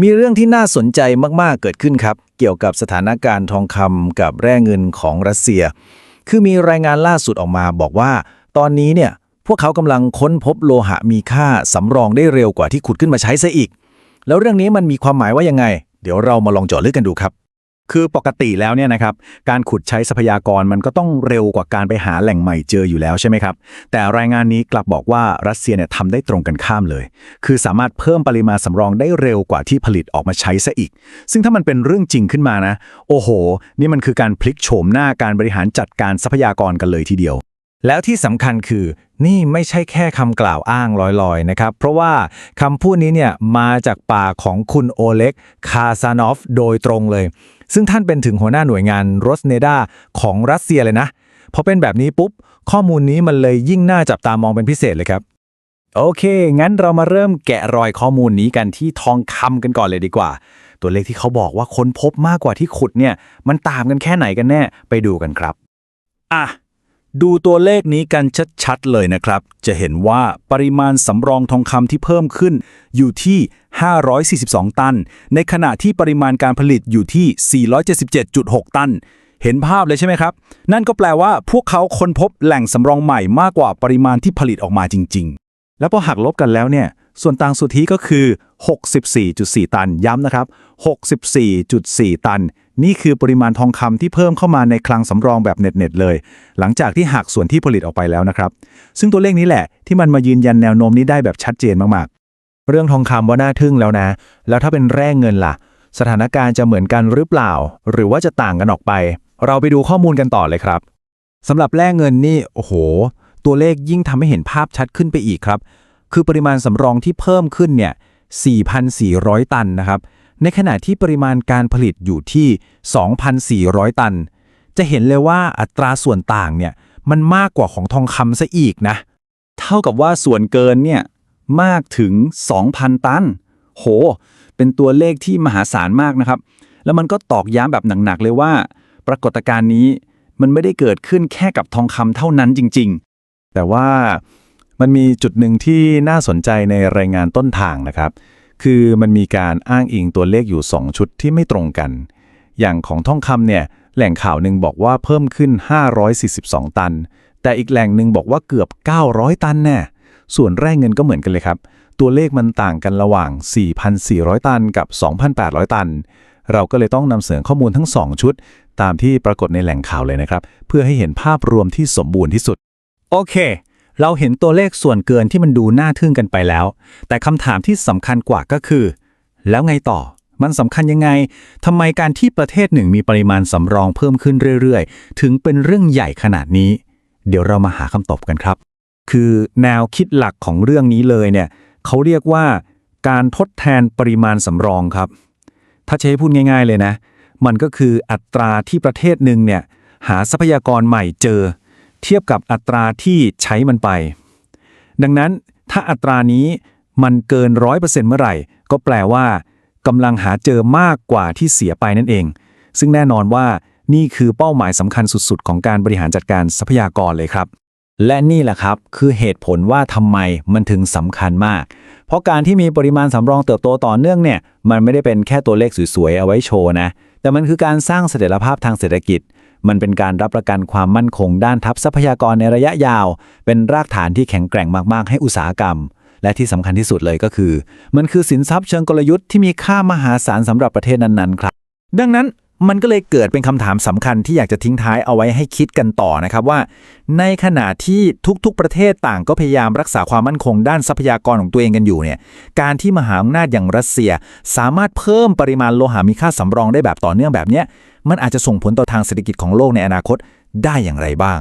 มีเรื่องที่น่าสนใจมากๆเกิดขึ้นครับ เกี่ยวกับสถานการณ์ทองคำกับแร่เงินของรัสเซีย คือมีรายงานล่าสุดออกมาบอกว่า ตอนนี้เนี่ยพวกเขากำลังค้นพบโลหะมีค่าสำรองได้เร็วกว่าที่ขุดขึ้นมาใช้ซะอีก แล้วเรื่องนี้มันมีความหมายว่ายังไง เดี๋ยวเรามาลองเจาะลึกกันดูครับ คือปกติแล้วเนี่ยนะครับการขุดใช้ทรัพยากรมันก็ต้องเร็วกว่าการไปหาแหล่งใหม่เจออยู่แล้วใช่ไหมครับ แต่รายงานนี้กลับบอกว่ารัสเซียเนี่ยทำได้ตรงกันข้ามเลย คือสามารถเพิ่มปริมาณสำรองได้เร็วกว่าที่ผลิตออกมาใช้ซะอีก ซึ่งถ้ามันเป็นเรื่องจริงขึ้นมานะ โอ้โห นี่มันคือการพลิกโฉมหน้าการบริหารจัดการทรัพยากรกันเลยทีเดียวแล้วที่สำคัญคือนี่ไม่ใช่แค่คำกล่าวอ้างลอยๆนะครับ เพราะว่าคำพูดนี้เนี่ยมาจากปากของคุณโอเล็ก คาซานอฟโดยตรงเลย ซึ่งท่านเป็นถึงหัวหน้าหน่วยงานโรสเนดาของรัสเซียเลยนะ พอเป็นแบบนี้ปุ๊บ ข้อมูลนี้มันเลยยิ่งน่าจับตามองเป็นพิเศษเลยครับ โอเค งั้นเรามาเริ่มแกะรอยข้อมูลนี้กันที่ทองคำกันก่อนเลยดีกว่า ตัวเลขที่เขาบอกว่าค้นพบมากกว่าที่ขุดเนี่ย มันตามกันแค่ไหนกันแน่ ไปดูกันครับ อะ ดูตัวเลขนี้กันชัดๆเลยนะครับ จะเห็นว่าปริมาณสำรองทองคำที่เพิ่มขึ้นอยู่ที่ 542 ตัน ในขณะที่ปริมาณการผลิตอยู่ที่ 477.6 ตัน เห็นภาพเลยใช่ไหมครับ นั่นก็แปลว่าพวกเขาค้นพบแหล่งสำรองใหม่มากกว่าปริมาณที่ผลิตออกมาจริง ๆ แล้วพอหักลบกันแล้วเนี่ย ส่วนต่างสุทธิก็คือ 64.4 ตัน ย้ำนะครับ 64.4 ตัน นี่คือปริมาณทองคำที่เพิ่มเข้ามาในคลังสำรองแบบเน็ตๆเลย หลังจากที่หักส่วนที่ผลิตออกไปแล้วนะครับ ซึ่งตัวเลขนี้แหละที่มันมายืนยันแนวโน้มนี้ได้แบบชัดเจนมากๆ เรื่องทองคำว่าน่าทึ่งแล้วนะ แล้วถ้าเป็นแร่เงินล่ะ สถานการณ์จะเหมือนกันหรือเปล่า หรือว่าจะต่างกันออกไป เราไปดูข้อมูลกันต่อเลยครับสำหรับแร่เงินนี่โอ้โห ตัวเลขยิ่งทำให้เห็นภาพชัดขึ้นไปอีกครับ คือปริมาณสำรองที่เพิ่มขึ้นเนี่ย4,400 ตันนะครับ ในขณะที่ปริมาณการผลิตอยู่ที่ 2,400 ตัน จะเห็นเลยว่าอัตราส่วนต่างเนี่ยมันมากกว่าของทองคำซะอีกนะ เท่ากับว่าส่วนเกินเนี่ยมากถึง 2,000 ตัน โห เป็นตัวเลขที่มหาศาลมากนะครับ แล้วมันก็ตอกย้ำแบบหนักๆเลยว่า ปรากฏการณ์นี้มันไม่ได้เกิดขึ้นแค่กับทองคำเท่านั้นจริง ๆ แต่ว่ามันมีจุดหนึ่งที่น่าสนใจในรายงานต้นทางนะครับ คือมันมีการอ้างอิงตัวเลขอยู่ 2 ชุดที่ไม่ตรงกัน อย่างของทองคำเนี่ยแหล่งข่าวหนึ่งบอกว่าเพิ่มขึ้น 542 ตัน แต่อีกแหล่งหนึ่งบอกว่าเกือบ 900 ตันแน่ส่วนแร่เงินก็เหมือนกันเลยครับ ตัวเลขมันต่างกันระหว่าง 4,400 ตันกับ 2,800 ตัน เราก็เลยต้องนำเสนอข้อมูลทั้ง 2 ชุด ตามที่ปรากฏในแหล่งข่าวเลยนะครับ เพื่อให้เห็นภาพรวมที่สมบูรณ์ที่สุด โอเค เราเห็นตัวเลขส่วนเกินที่มันดูน่าทึ่งกันไปแล้ว แต่คำถามที่สำคัญกว่าก็คือ แล้วไงต่อ มันสำคัญยังไงทำไมการที่ประเทศหนึ่งมีปริมาณสำรองเพิ่มขึ้นเรื่อยๆ ถึงเป็นเรื่องใหญ่ขนาดนี้ เดี๋ยวเรามาหาคำตอบกันครับ คือแนวคิดหลักของเรื่องนี้เลยเนี่ยเขาเรียกว่าการทดแทนปริมาณสำรองครับ ถ้าใช้พูดง่าย ๆเลยนะ มันก็คืออัตราที่ประเทศหนึ่งเนี่ยหาทรัพยากรใหม่เจอ เทียบกับอัตราที่ใช้มันไป ดังนั้นถ้าอัตรานี้มันเกินร้อยเปอร์เซ็นต์เมื่อไหร่ ก็แปลว่ากำลังหาเจอมากกว่าที่เสียไปนั่นเอง ซึ่งแน่นอนว่านี่คือเป้าหมายสำคัญสุดๆ ของการบริหารจัดการทรัพยากรเลยครับ และนี่แหละครับ คือเหตุผลว่าทำไมมันถึงสำคัญมาก เพราะการที่มีปริมาณสำรองเติบโตต่อเนื่องเนี่ย มันไม่ได้เป็นแค่ตัวเลขสวยๆ เอาไว้โชว์นะ แต่มันคือการสร้างเสถียรภาพทางเศรษฐกิจ มันเป็นการรับประกันความมั่นคงด้านทัพทรัพยากรในระยะยาว เป็นรากฐานที่แข็งแกร่งมากๆ ให้อุตสาหกรรม และที่สำคัญที่สุดเลยก็คือ มันคือสินทรัพย์เชิงกลยุทธ์ที่มีค่ามหาศาลสำหรับประเทศนั้นๆ ครับ ดังนั้นมันก็เลยเกิดเป็นคำถามสำคัญที่อยากจะทิ้งท้ายเอาไว้ให้คิดกันต่อนะครับว่า ในขณะที่ทุกๆประเทศต่างก็พยายามรักษาความมั่นคงด้านทรัพยากรของตัวเองกันอยู่เนี่ยการที่มหาอำนาจอย่างรัสเซีย สามารถเพิ่มปริมาณโลหะมีค่าสำรองได้แบบต่อเนื่องแบบเนี้ย มันอาจจะส่งผลต่อทางเศรษฐกิจของโลกในอนาคตได้อย่างไรบ้าง